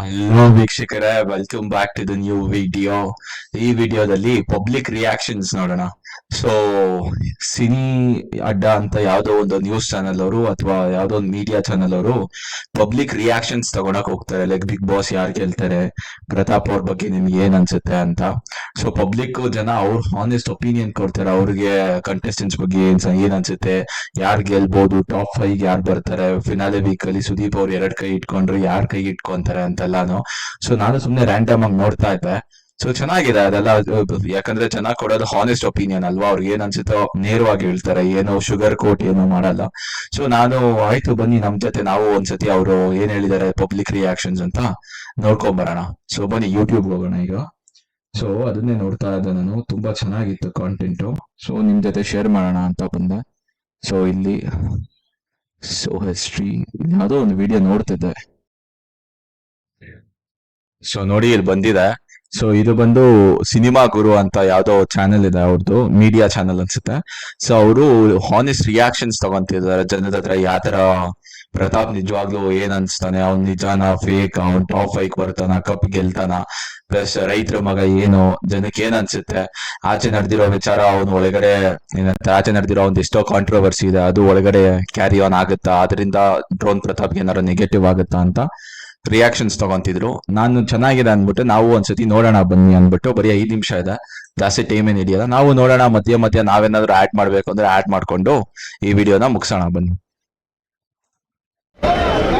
Hello ವೀಕ್ಷಕರೇ welcome back to the new video ಈ ವಿಡಿಯೋದಲ್ಲಿ ಪಬ್ಲಿಕ್ ರಿಯಾಕ್ಷನ್ಸ್ ನೋಡೋಣ. ಸೊ ಸಿನಿ ಅಡ್ಡ ಅಂತ ಯಾವ್ದೋ ಒಂದು ನ್ಯೂಸ್ ಚಾನೆಲ್ ಅವರು ಅಥವಾ ಯಾವ್ದೋ ಒಂದು ಮೀಡಿಯಾ ಚಾನೆಲ್ ಅವರು ಪಬ್ಲಿಕ್ ರಿಯಾಕ್ಷನ್ಸ್ ತಗೊಳಕ್ ಹೋಗ್ತಾರೆ. ಲೈಕ್ ಬಿಗ್ ಬಾಸ್ ಯಾರು ಕೇಳ್ತಾರೆ? ಪ್ರತಾಪ್ ಅವ್ರ ಬಗ್ಗೆ ನಿಮ್ಗೆ ಏನ್ ಅನ್ಸುತ್ತೆ ಅಂತ. ಸೊ ಪಬ್ಲಿಕ್ ಜನ ಅವ್ರ ಹಾನೆಸ್ಟ್ ಒಪಿನಿಯನ್ ಕೊಡ್ತಾರೆ. ಅವ್ರಿಗೆ ಕಂಟೆಸ್ಟೆಂಟ್ಸ್ ಬಗ್ಗೆ ಏನ್ ಏನ್ ಅನ್ಸುತ್ತೆ? ಯಾರು ಗೆಲ್ಬಹುದು ಟಾಪ್ ಫೈವ್ ಯಾರು ಬರ್ತಾರೆ? ಫಿನಾಲೆ ವೀಕ್ ಅಲ್ಲಿ ಸುದೀಪ್ ಅವ್ರು ಎರಡ್ ಕೈ ಇಟ್ಕೊಂಡ್ರು, ಯಾರ್ ಕೈ ಇಟ್ಕೊಂತಾರೆ ಅಂತೆಲ್ಲಾನು. ಸೊ ನಾನು ಸುಮ್ನೆ ರ್ಯಾಂಡಮ್ ಆಗಿ ನೋಡ್ತಾ ಇದ್ದೆ. ಸೊ ಚೆನ್ನಾಗಿದೆ ಅದೆಲ್ಲ ಯಾಕಂದ್ರೆ ಚೆನ್ನಾಗಿ ಕೊಡೋದು ಹಾನೆಸ್ಟ್ ಒಪಿನಿಯನ್ ಅಲ್ವಾ? ಅವ್ರಿಗೆ ಏನ್ ಅನ್ಸುತ್ತೋ ನೇರವಾಗಿ ಹೇಳ್ತಾರೆ. ಏನೋ ಶುಗರ್ ಕೋಟ್ ಏನೋ ಮಾಡಲ್ಲ. ಸೊ ನಾನು ಆಯ್ತು ಬನ್ನಿ ನಮ್ ಜೊತೆ. ನಾವು ಒಂದ್ಸತಿ ಅವರು ಏನ್ ಹೇಳಿದ್ದಾರೆ ಪಬ್ಲಿಕ್ ರಿಯಾಕ್ಷನ್ಸ್ ಅಂತ ನೋಡ್ಕೊಂಡ್ ಬರೋಣ ಸೊ ಬನ್ನಿ ಯೂಟ್ಯೂಬ್ ಹೋಗೋಣ ಈಗ. ಸೊ ಅದನ್ನೇ ನೋಡ್ತಾ ಇದ್ದೆ ನಾನು. ತುಂಬಾ ಚೆನ್ನಾಗಿತ್ತು ಕಾಂಟೆಂಟು ಸೊ ನಿಮ್ ಜೊತೆ ಶೇರ್ ಮಾಡೋಣ ಅಂತ ಬಂದೆ. ಸೊ ಇಲ್ಲಿ ಸೊ ಹಿಸ್ಟ್ರಿ ಯಾವುದೋ ಒಂದು ವಿಡಿಯೋ ನೋಡ್ತಿದ್ದೆ. ಸೊ ನೋಡಿ, ಇಲ್ಲಿ ಬಂದಿದೆ. ಸೊ ಇದು ಬಂದು ಸಿನಿಮಾ ಗುರು ಅಂತ ಯಾವ್ದೋ ಚಾನೆಲ್ ಇದೆ ಅವ್ರದ್ದು ಮೀಡಿಯಾ ಚಾನೆಲ್ ಅನ್ಸುತ್ತೆ. ಸೊ ಅವರು ಹಾನೆಸ್ಟ್ ರಿಯಾಕ್ಷನ್ಸ್ ತಗೊಂತಿದ್ದಾರೆ. ಜನದ ಹತ್ರ ಯಾವ ಪ್ರತಾಪ್ ನಿಜವಾಗ್ಲೂ ಏನ್ ಅನ್ಸ್ತಾನೆ, ಅವ್ನ್ ನಿಜಾನ ಫೇಕ್ ಅವ್ನ್ ಟಾಪ್ ಫೈಕ್ ಬರ್ತಾನ ಕಪ್ ಗೆಲ್ತಾನ ಪ್ಲಸ್ ರೈತರ ಮಗ ಏನು, ಜನಕ್ಕೆ ಏನ್ ಅನ್ಸುತ್ತೆ? ಆಚೆ ನಡೆದಿರೋ ವಿಚಾರ, ಅವನು ಒಳಗಡೆ ಏನಂತ ಆಚೆ ನಡೆದಿರೋ ಒಂದ್ ಎಷ್ಟೋ ಕಾಂಟ್ರವರ್ಸಿ ಇದೆ, ಅದು ಒಳಗಡೆ ಕ್ಯಾರಿ ಆನ್ ಆಗುತ್ತಾ? ಅದರಿಂದ ಡ್ರೋನ್ ಪ್ರತಾಪ್ ಏನಾರ ನೆಗೆಟಿವ್ ಆಗುತ್ತಾ ಅಂತ. ರಿಯಾಕ್ಷನ್ಸ್ ತಗೊಂತಿದ್ರು. ನಾನು ಚೆನ್ನಾಗಿದೆ ಅಂದ್ಬಿಟ್ಟು ನಾವು ಒಂದ್ಸತಿ ನೋಡೋಣ ಬನ್ನಿ ಅಂದ್ಬಿಟ್ಟು ಬರೀ ಐದು ನಿಮಿಷ ಇದೆ. ಜಾಸ್ತಿ ಟೈಮ್ ಏನ್ ಹಿಡಿಯಲ್ಲ. ನಾವು ನೋಡೋಣ ಮಧ್ಯ ಮಧ್ಯ ನಾವೇನಾದ್ರೂ ಆಡ್ ಮಾಡ್ಬೇಕು ಅಂದ್ರೆ ಆಡ್ ಮಾಡ್ಕೊಂಡು ಈ ವಿಡಿಯೋನ ಮುಗಿಸೋಣ ಬನ್ನಿ.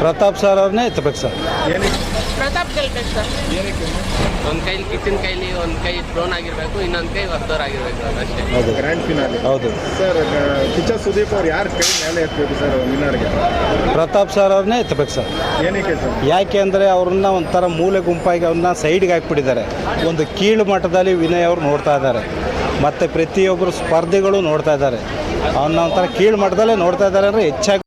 ಪ್ರತಾಪ್ ಸರ್ ಅವ್ರನ್ನೇ ಎತ್ತಬೇಕು ಸರ್. ಪ್ರತಾಪ್ ಗೆಲ್ಬೇಕು ಸರ್. ಒಂದ್ ಕೈಲಿ ಕಿಚನ್ ಕೈಲಿ ಒಂದ್ ಕೈ ಡ್ರೋನ್ ಆಗಿರಬೇಕು ಇನ್ನೊಂದು ಕೈ ವರ್ತೋರ್ ಆಗಿರ್ಬೇಕು ಅಷ್ಟೇ. ಹೌದು. ಗ್ರ್ಯಾಂಡ್ ಫಿನಾಲಿ ಹೌದು. ಸರ್ ಕಿಚ್ಚ ಸುದೀಪ್ ಅವ್ರು ಯಾರು ಕೈ ಮೇಲೆ ಎತ್ತಬೇಕು ಸರ್ ವಿನ್ನರ್ಗೆ ಪ್ರತಾಪ್ ಸರ್ ಅವ್ರನ್ನೇ ಎತ್ತಬೇಕು ಸರ್. ಏನಕ್ಕೆ ಸರ್? ಯಾಕೆ ಅಂದರೆ ಅವ್ರನ್ನ ಒಂಥರ ಮೂಲೆ ಗುಂಪಾಗಿ ಅವ್ರನ್ನ ಸೈಡ್ಗೆ ಹಾಕ್ಬಿಟ್ಟಿದ್ದಾರೆ. ಒಂದು ಕೀಳು ಮಟ್ಟದಲ್ಲಿ ವಿನಯ್ ಅವರು ನೋಡ್ತಾ ಇದ್ದಾರೆ. ಮತ್ತೆ ಪ್ರತಿಯೊಬ್ಬರು ಸ್ಪರ್ಧಿಗಳು ನೋಡ್ತಾ ಇದ್ದಾರೆ. ಅವನ್ನ ಒಂಥರ ಕೀಳು ಮಟ್ಟದಲ್ಲೇ ನೋಡ್ತಾ ಇದ್ದಾರೆ ಅಂದರೆ ಹೆಚ್ಚಾಗಿ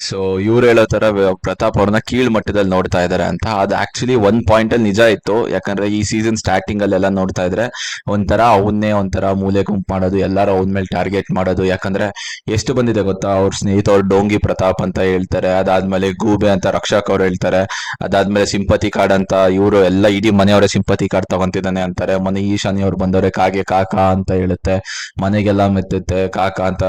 ಸೊ ಇವ್ರು ಹೇಳೋ ತರ ಪ್ರತಾಪ್ ಅವ್ರನ್ನ ಕೀಳ್ ಮಟ್ಟದಲ್ಲಿ ನೋಡ್ತಾ ಇದಾರೆ ಅಂತ. ಅದು ಆಕ್ಚುಲಿ ಒಂದ್ ಪಾಯಿಂಟ್ ಅಲ್ಲಿ ನಿಜ ಇತ್ತು. ಯಾಕಂದ್ರೆ ಈ ಸೀಸನ್ ಸ್ಟಾರ್ಟಿಂಗ್ ಅಲ್ಲೆಲ್ಲ ನೋಡ್ತಾ ಇದ್ರೆ ಒಂಥರ ಅವನ್ನೇ ಒಂಥರ ಮೂಲೆ ಗುಂಪು ಮಾಡೋದು, ಎಲ್ಲಾರು ಅವನ ಮೇಲೆ ಟಾರ್ಗೆಟ್ ಮಾಡೋದು. ಯಾಕಂದ್ರೆ ಎಷ್ಟು ಬಂದಿದೆ ಗೊತ್ತಾ? ಅವ್ರ ಸ್ನೇಹಿತರು ಡೋಂಗಿ ಪ್ರತಾಪ್ ಅಂತ ಹೇಳ್ತಾರೆ. ಅದಾದ್ಮೇಲೆ ಗೂಬೆ ಅಂತ ರಕ್ಷಕ್ ಅವ್ರು ಹೇಳ್ತಾರೆ. ಅದಾದ್ಮೇಲೆ ಸಿಂಪತಿ ಕಾರ್ಡ್ ಅಂತ ಇವರು ಎಲ್ಲ ಇಡೀ ಮನೆಯವರೇ ಸಿಂಪತಿ ಕಾರ್ಡ್ ತಗೊಂತಿದ್ದಾನೆ ಅಂತಾರೆ. ಮನೆ ಈಶಾನಿ ಅವ್ರು ಬಂದವ್ರೆ ಕಾಗೆ ಕಾಕ ಅಂತ ಹೇಳುತ್ತೆ. ಮನೆಗೆಲ್ಲ ಮೆತ್ತುತ್ತೆ. ಕಾಕ ಅಂತ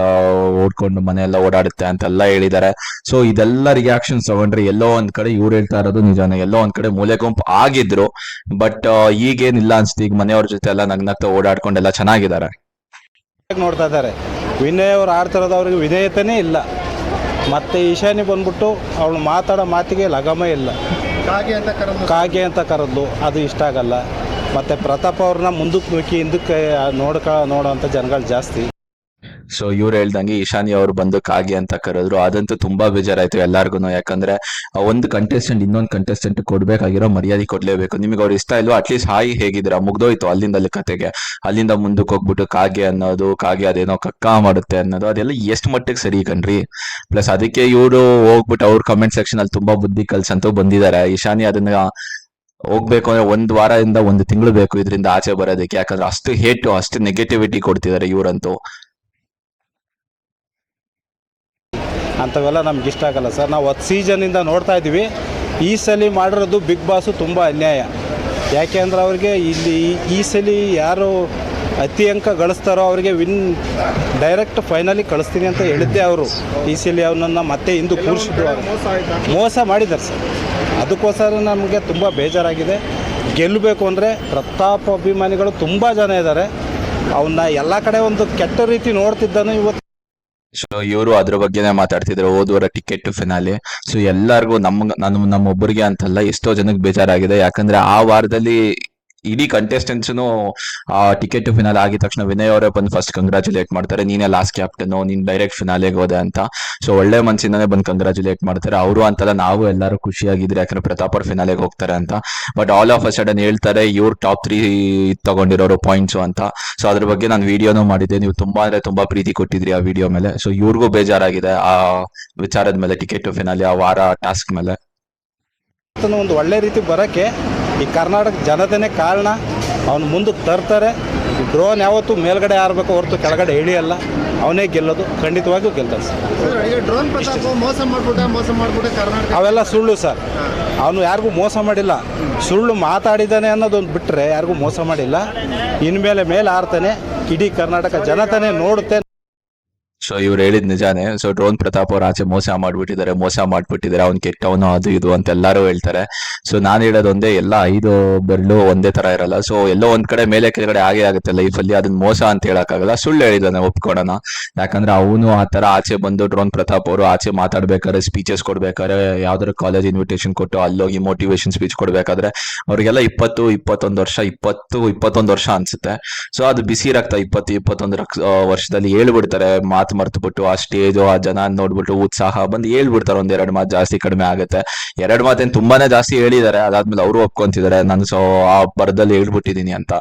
ಓಡ್ಕೊಂಡು ಮನೆಯೆಲ್ಲ ಓಡಾಡುತ್ತೆ ಅಂತೆಲ್ಲ ಹೇಳಿದ್ದಾರೆ. ಸೊ ಇದೆಲ್ಲ ರಿಯಾಕ್ಷನ್ಸ್ ತಗೊಂಡ್ರೆ ಎಲ್ಲೋ ಒಂದ್ ಕಡೆ ಇವ್ರು ಹೇಳ್ತಾ ಇರೋದು ನಿಜಾನ. ಎಲ್ಲೋ ಒಂದ್ ಕಡೆ ಮೂಲೆ ಗುಂಪು ಆಗಿದ್ರು ಬಟ್ ಈಗೇನಿಲ್ಲ ಅನ್ಸುತ್ತೆ ಈಗ ಮನೆಯವ್ರ ಜೊತೆ ಎಲ್ಲ ನಗ್ನಗ್ತಾ ಓಡಾಡ್ಕೊಂಡೆಲ್ಲ ಚೆನ್ನಾಗಿದ್ದಾರೆ. ನೋಡ್ತಾ ಇದ್ದಾರೆ. ವಿನಯ್ ಅವ್ರು ಆಡ್ತಿರೋದು ಅವ್ರಿಗೆ ವಿಧೇಯತೆನೇ ಇಲ್ಲ. ಮತ್ತೆ ಈಶಾನಿ ಬಂದ್ಬಿಟ್ಟು ಅವಳು ಮಾತಾಡೋ ಮಾತಿಗೆ ಲಗಮ ಇಲ್ಲ. ಕಾಗೆ ಅಂತ ಕರೆದು ಕಾಗೆ ಅಂತ ಕರೆದ್ಲು ಅದು ಇಷ್ಟ ಆಗಲ್ಲ. ಮತ್ತೆ ಪ್ರತಾಪ್ ಅವ್ರನ್ನ ಮುಂದಕ್ಕೆ ನುಗ್ಗಿ ಹಿಂದಕ್ಕೆ ನೋಡ್ಕ ಅಂತ ಜನಗಳು ಜಾಸ್ತಿ. ಸೊ ಇವ್ರು ಹೇಳ್ದಂಗೆ ಈಶಾನಿ ಅವ್ರು ಬಂದು ಕಾಗೆ ಅಂತ ಕರೆದ್ರು. ಅದಂತೂ ತುಂಬಾ ಬೇಜಾರಾಯ್ತು ಎಲ್ಲಾರ್ಗು ಯಾಕಂದ್ರೆ ಒಂದು ಕಂಟೆಸ್ಟೆಂಟ್ ಇನ್ನೊಂದು ಕಂಟೆಸ್ಟೆಂಟ್ ಕೊಡ್ಬೇಕಾಗಿರೋ ಮರ್ಯಾದೆ ಕೊಡ್ಲೇಬೇಕು. ನಿಮಗೆ ಅವ್ರು ಇಷ್ಟ ಇಲ್ವೋ ಅಟ್ಲೀಸ್ಟ್ ಹಾಯಿ ಹೇಗಿದ್ದೀರಾ? ಮುಗ್ದೋಯ್ತು ಅಲ್ಲಿಂದ ಅಲ್ಲಿ ಕತೆಗೆ. ಅಲ್ಲಿಂದ ಮುಂದಕ್ಕೆ ಹೋಗ್ಬಿಟ್ಟು ಕಾಗೆ ಅನ್ನೋದು, ಕಾಗೆ ಅದೇನೋ ಕಕ್ಕ ಮಾಡುತ್ತೆ ಅನ್ನೋದು, ಅದೆಲ್ಲ ಎಷ್ಟು ಮಟ್ಟಿಗೆ ಸರಿ ಕಣ್ರಿ. ಪ್ಲಸ್ ಅದಕ್ಕೆ ಇವರು ಹೋಗ್ಬಿಟ್ಟು ಅವ್ರ ಕಮೆಂಟ್ ಸೆಕ್ಷನ್ ಅಲ್ಲಿ ತುಂಬಾ ಬುದ್ಧಿ ಕಲ್ಸಂತೂ ಬಂದಿದ್ದಾರೆ. ಈಶಾನಿ ಅದನ್ನ ಹೋಗ್ಬೇಕು ಅಂದ್ರೆ ಒಂದ್ ವಾರದಿಂದ ಒಂದು ತಿಂಗಳು ಬೇಕು ಇದರಿಂದ ಆಚೆ ಬರೋದಕ್ಕೆ. ಯಾಕಂದ್ರೆ ಅಷ್ಟು ಹೇಟು ಅಷ್ಟು ನೆಗೆಟಿವಿಟಿ ಕೊಡ್ತಿದ್ದಾರೆ ಇವರಂತೂ. ಅಂಥವೆಲ್ಲ ನಮ್ಗೆ ಇಷ್ಟ ಆಗಲ್ಲ ಸರ್. ನಾವು ಹತ್ತು ಸೀಸನಿಂದ ನೋಡ್ತಾ ಇದ್ದೀವಿ. ಈ ಸಲ ಮಾಡಿರೋದು ಬಿಗ್ ಬಾಸು ತುಂಬ ಅನ್ಯಾಯ. ಯಾಕೆ ಅಂದ್ರೆ ಅವ್ರಿಗೆ ಇಲ್ಲಿ ಈ- ಸಲ ಯಾರು ಅತಿ ಅಂಕ ಗಳಿಸ್ತಾರೋ ಅವರಿಗೆ ವಿನ್ ಡೈರೆಕ್ಟ್ ಫೈನಲಿ ಕಳಿಸ್ತೀನಿ ಅಂತ ಹೇಳಿದ್ದೆ ಅವರು. ಈ ಸಲ ಅವನನ್ನು ಮತ್ತೆ ಇಂದು ಕೂರಿಸಿದ್ರು ಮೋಸ ಮಾಡಿದ್ದಾರೆ ಸರ್. ಅದಕ್ಕೋಸ್ಕರ ನಮಗೆ ತುಂಬ ಬೇಜಾರಾಗಿದೆ. ಗೆಲ್ಲಬೇಕು ಅಂದರೆ ಪ್ರತಾಪ್ ಅಭಿಮಾನಿಗಳು ತುಂಬ ಜನ ಇದ್ದಾರೆ. ಅವನ್ನ ಎಲ್ಲ ಕಡೆ ಒಂದು ಕೆಟ್ಟ ರೀತಿ ನೋಡ್ತಿದ್ದಾನೆ ಇವತ್ತು. ಸೊ ಇವರು ಅದ್ರ ಬಗ್ಗೆನೇ ಮಾತಾಡ್ತಿದ್ರು ಓದುವರ ಟಿಕೆಟ್ ಫಿನಾಲೆ ಸೊ ಎಲ್ಲಾರ್ಗು ನಮ್ ನಮ್, ನಮ್ಮೊಬ್ಬರಿಗೆ ಅಂತಲ್ಲ ಎಷ್ಟೋ ಜನಕ್ಕೆ ಬೇಜಾರಾಗಿದೆ. ಯಾಕಂದ್ರೆ ಆ ವಾರದಲ್ಲಿ ಇಡೀ ಕಂಟೆಸ್ಟೆಂಟ್ಸ್ನು ಆ ಟಿಕೆಟ್ ಫಿನಾಲ್ ಆಗಿದ ತಕ್ಷಣ ವಿನಯ್ ಅವರೇ ಬಂದು ಫಸ್ಟ್ ಕಂಗ್ರಾಚುಲೇಟ್ ಮಾಡ್ತಾರೆ. ನೀನೇ ಲಾಸ್ಟ್ ಕ್ಯಾಪ್ಟನ್ ನೀನ್ ಡೈರೆಕ್ಟ್ ಫಿನಾಲೆಗೆ ಹೋದೆ ಅಂತ. ಸೊ ಒಳ್ಳೆ ಮನ್ಸಿಂದಾನೆ ಬಂದು ಕಂಗ್ರಾಚುಲೇಟ್ ಮಾಡ್ತಾರೆ. ಅವರು ಅಂತಲ್ಲ ನಾವು ಎಲ್ಲರೂ ಖುಷಿಯಾಗಿದ್ರೆ ಯಾಕಂದ್ರೆ ಪ್ರತಾಪ್ ಅವ್ರ ಫಿನಾಲೆಗೆ ಹೋಗ್ತಾರೆ ಅಂತ. But all of a sudden ಹೇಳ್ತಾರೆ, ಇವ್ರು ಟಾಪ್ ತ್ರೀ ತಗೊಂಡಿರೋರು ಪಾಯಿಂಟ್ಸ್ ಅಂತ. ಸೊ ಅದ್ರ ಬಗ್ಗೆ ನಾನು ವಿಡಿಯೋನು ಮಾಡಿದ್ದೆ. ನೀವು ತುಂಬಾ ಅಂದ್ರೆ ತುಂಬಾ ಪ್ರೀತಿ ಕೊಟ್ಟಿದ್ರಿ ಆ ವಿಡಿಯೋ ಮೇಲೆ. ಸೊ ಇವ್ರಿಗೂ ಬೇಜಾರಾಗಿದೆ ಆ ವಿಚಾರದ ಮೇಲೆ ಟಿಕೆಟ್ ಫಿನಾಲಿ ಆ ವಾರ ಟಾಸ್ಕ್ ಮೇಲೆ. ಒಂದು ಒಳ್ಳೆ ರೀತಿ ಬರೋಕ್ಕೆ ಈ ಕರ್ನಾಟಕ ಜನತೆನೇ ಕಾರಣ. ಅವನು ಮುಂದಕ್ಕೆ ತರ್ತಾರೆ. ಡ್ರೋನ್ ಯಾವತ್ತೂ ಮೇಲ್ಗಡೆ ಆರಬೇಕು ಹೊರತು ಕೆಳಗಡೆ ಇಳಿಯಲ್ಲ ಅವನೇ ಗೆಲ್ಲೋದು. ಖಂಡಿತವಾಗಿಯೂ ಗೆಲ್ತಾನೆ ಸರ್. ಅವೆಲ್ಲ ಸುಳ್ಳು ಸರ್. ಅವನು ಯಾರಿಗೂ ಮೋಸ ಮಾಡಿಲ್ಲ. ಸುಳ್ಳು ಮಾತಾಡಿದ್ದಾನೆ ಅನ್ನೋದೊಂದು ಬಿಟ್ಟರೆ ಯಾರಿಗೂ ಮೋಸ ಮಾಡಿಲ್ಲ. ಇನ್ಮೇಲೆ ಮೇಲೆ ಆರ್ತಾನೆ ಇಡೀ ಕರ್ನಾಟಕ ಜನತನೇ ನೋಡುತ್ತೆ. ಸೊ ಇವ್ರು ಹೇಳಿದ್ ನಿಜಾನೇ. ಸೊ ಡ್ರೋನ್ ಪ್ರತಾಪ್ ಅವ್ರು ಆಚೆ ಮೋಸ ಮಾಡ್ಬಿಟ್ಟಿದ್ದಾರೆ ಮೋಸ ಮಾಡ್ಬಿಟ್ಟಿದ್ದಾರೆ. ಅವ್ನ್ ಕೆಟ್ಟವನು ಅದು ಇದು ಅಂತ ಎಲ್ಲರೂ ಹೇಳ್ತಾರೆ. ಸೊ ನಾನು ಹೇಳೋದೊಂದೇ ಎಲ್ಲ ಐದು ಬೆರಳು ಒಂದೇ ತರ ಇರಲ್ಲ. ಸೊ ಎಲ್ಲೋ ಒಂದ್ ಕಡೆ ಮೇಲೆ ಕೆಳಗಡೆ ಆಗೇ ಆಗುತ್ತೆ ಲೈಫಲ್ಲಿ ಅದನ್ನ ಮೋಸ ಅಂತ ಹೇಳಕ್ಕಾಗಲ್ಲ. ಸುಳ್ಳು ಹೇಳಿದಾನೆ ಒಪ್ಕೊಳೋಣ. ಯಾಕಂದ್ರೆ ಅವನು ಆ ತರ ಆಚೆ ಬಂದು ಡ್ರೋನ್ ಪ್ರತಾಪ್ ಅವರು ಆಚೆ ಮಾತಾಡ್ಬೇಕಾದ್ರೆ ಸ್ಪೀಚಸ್ ಕೊಡ್ಬೇಕಾದ್ರೆ ಯಾವ್ದಾದ್ರು ಕಾಲೇಜ್ ಇನ್ವಿಟೇಷನ್ ಕೊಟ್ಟು ಅಲ್ಲೋಗಿ ಮೋಟಿವೇಶನ್ ಸ್ಪೀಚ್ ಕೊಡ್ಬೇಕಾದ್ರೆ ಅವ್ರಿಗೆಲ್ಲ ಇಪ್ಪತ್ತು, ಇಪ್ಪತ್ತೊಂದು ವರ್ಷ, ಇಪ್ಪತ್ತು, ಇಪ್ಪತ್ತೊಂದು ವರ್ಷ ಅನ್ಸುತ್ತೆ. ಸೊ ಅದು ಬಿಸಿ ರಕ್ತ ಇಪ್ಪತ್ತು, ಇಪ್ಪತ್ತೊಂದು ವರ್ಷದಲ್ಲಿ ಹೇಳ್ಬಿಡ್ತಾರೆ ಮಾತು ಮರ್ತು ಬಿಟ್ಟು ಆ ಸ್ಟೇಜು ಆ ಜನ ನೋಡ್ಬಿಟ್ಟು ಉತ್ಸಾಹ ಬಂದು ಹೇಳ್ಬಿಡ್ತಾರೆ ಒಂದ್ ಎರಡು ಮಾತು ಜಾಸ್ತಿ ಕಡಿಮೆ ಆಗುತ್ತೆ. ಎರಡು ಮಾತೇನು ತುಂಬಾನೇ ಜಾಸ್ತಿ ಹೇಳಿದ್ದಾರೆ ಅದಾದ್ಮೇಲೆ ಅವರು ಒಪ್ಕೊಂತಿದ್ದಾರೆ ನಾನು ಸೊ ಆ ಬರದಲ್ಲಿ ಹೇಳ್ಬಿಟ್ಟಿದೀನಿ ಅಂತ.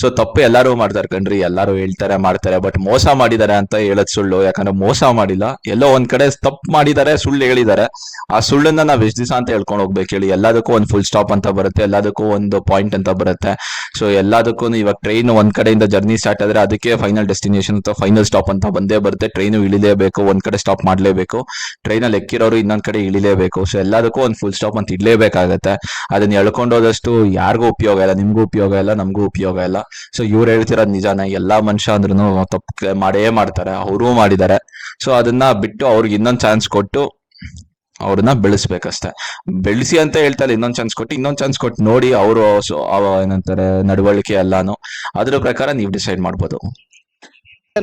ಸೊ ತಪ್ಪು ಎಲ್ಲರೂ ಮಾಡ್ತಾರೆ ಕಣ್ರಿ, ಎಲ್ಲರೂ ಹೇಳ್ತಾರೆ, ಮಾಡ್ತಾರೆ ಬಟ್ ಮೋಸ ಮಾಡಿದ್ದಾರೆ ಅಂತ ಹೇಳೋದ್ ಸುಳ್ಳು, ಯಾಕಂದ್ರೆ ಮೋಸ ಮಾಡಿಲ್ಲ, ಎಲ್ಲೋ ಒಂದ್ ಕಡೆ ತಪ್ಪು ಮಾಡಿದ್ದಾರೆ ಸುಳ್ಳು ಹೇಳಿದ್ದಾರೆ ಆ ಸುಳ್ಳನ್ನ ನಾವ್ ಎಷ್ಟ್ ದಿವಸ ಅಂತ ಹೇಳ್ಕೊಂಡು ಹೋಗ್ಬೇಕು ಹೇಳಿ, ಎಲ್ಲದಕ್ಕೂ ಒಂದು ಫುಲ್ ಸ್ಟಾಪ್ ಅಂತ ಬರುತ್ತೆ, ಎಲ್ಲದಕ್ಕೂ ಒಂದು ಪಾಯಿಂಟ್ ಅಂತ ಬರುತ್ತೆ. ಸೊ ಎಲ್ಲದಕ್ಕೂ ಇವಾಗ ಟ್ರೈನ್ ಒಂದ್ ಕಡೆಯಿಂದ ಜರ್ನಿ ಸ್ಟಾರ್ಟ್ ಆದ್ರೆ ಅದಕ್ಕೆ ಫೈನಲ್ ಡೆಸ್ಟಿನೇಷನ್ ಅಥವಾ ಫೈನಲ್ ಸ್ಟಾಪ್ ಅಂತ ಬಂದೇ ಬರುತ್ತೆ ಟ್ರೈನು ಇಳಿಲೇಬೇಕು, ಒಂದ್ ಕಡೆ ಸ್ಟಾಪ್ ಮಾಡಲೇಬೇಕು. ಟ್ರೈನಲ್ಲಿ ಎಕ್ಕಿರೋರು ಇನ್ನೊಂದ್ ಕಡೆ ಇಳಿಲೇಬೇಕು. ಸೊ ಎಲ್ಲದಕ್ಕೂ ಒಂದು ಫುಲ್ ಸ್ಟಾಪ್ ಅಂತ ಇಡ್ಲೇಬೇಕಾಗತ್ತೆ. ಅದನ್ನ ಎಳ್ಕೊಂಡೋದಷ್ಟು ಯಾರಿಗೂ ಉಪಯೋಗ ಇಲ್ಲ, ನಿಮ್ಗೂ ಉಪಯೋಗ ಇಲ್ಲ, ನಮಗೂ ಉಪಯೋಗ ಇಲ್ಲ. ಸೊ ಇವ್ರು ಹೇಳ್ತಿರೋದು ನಿಜಾನೇ, ಎಲ್ಲಾ ಮನುಷ್ಯ ಅಂದ್ರೂ ತಪ್ಪು ಮಾಡೇ ಮಾಡ್ತಾರೆ, ಅವರು ಮಾಡಿದ್ದಾರೆ ಸೊ ಅದನ್ನ ಬಿಟ್ಟು ಅವ್ರಿಗೆ ಇನ್ನೊಂದ್ ಚಾನ್ಸ್ ಕೊಟ್ಟು ಅವ್ರನ್ನ ಬೆಳೆಸ್ಬೇಕಷ್ಟೆ. ಬೆಳೆಸಿ ಅಂತ ಹೇಳ್ತಾರೆ ಇನ್ನೊಂದ್ ಚಾನ್ಸ್ ಕೊಟ್ಟು, ಇನ್ನೊಂದ್ ಚಾನ್ಸ್ ಕೊಟ್ಟು ನೋಡಿ ಅವರು ಏನಂತಾರೆ, ನಡವಳಿಕೆ ಎಲ್ಲಾನು ಅದ್ರ ಪ್ರಕಾರ ನೀವು ಡಿಸೈಡ್ ಮಾಡ್ಬೋದು.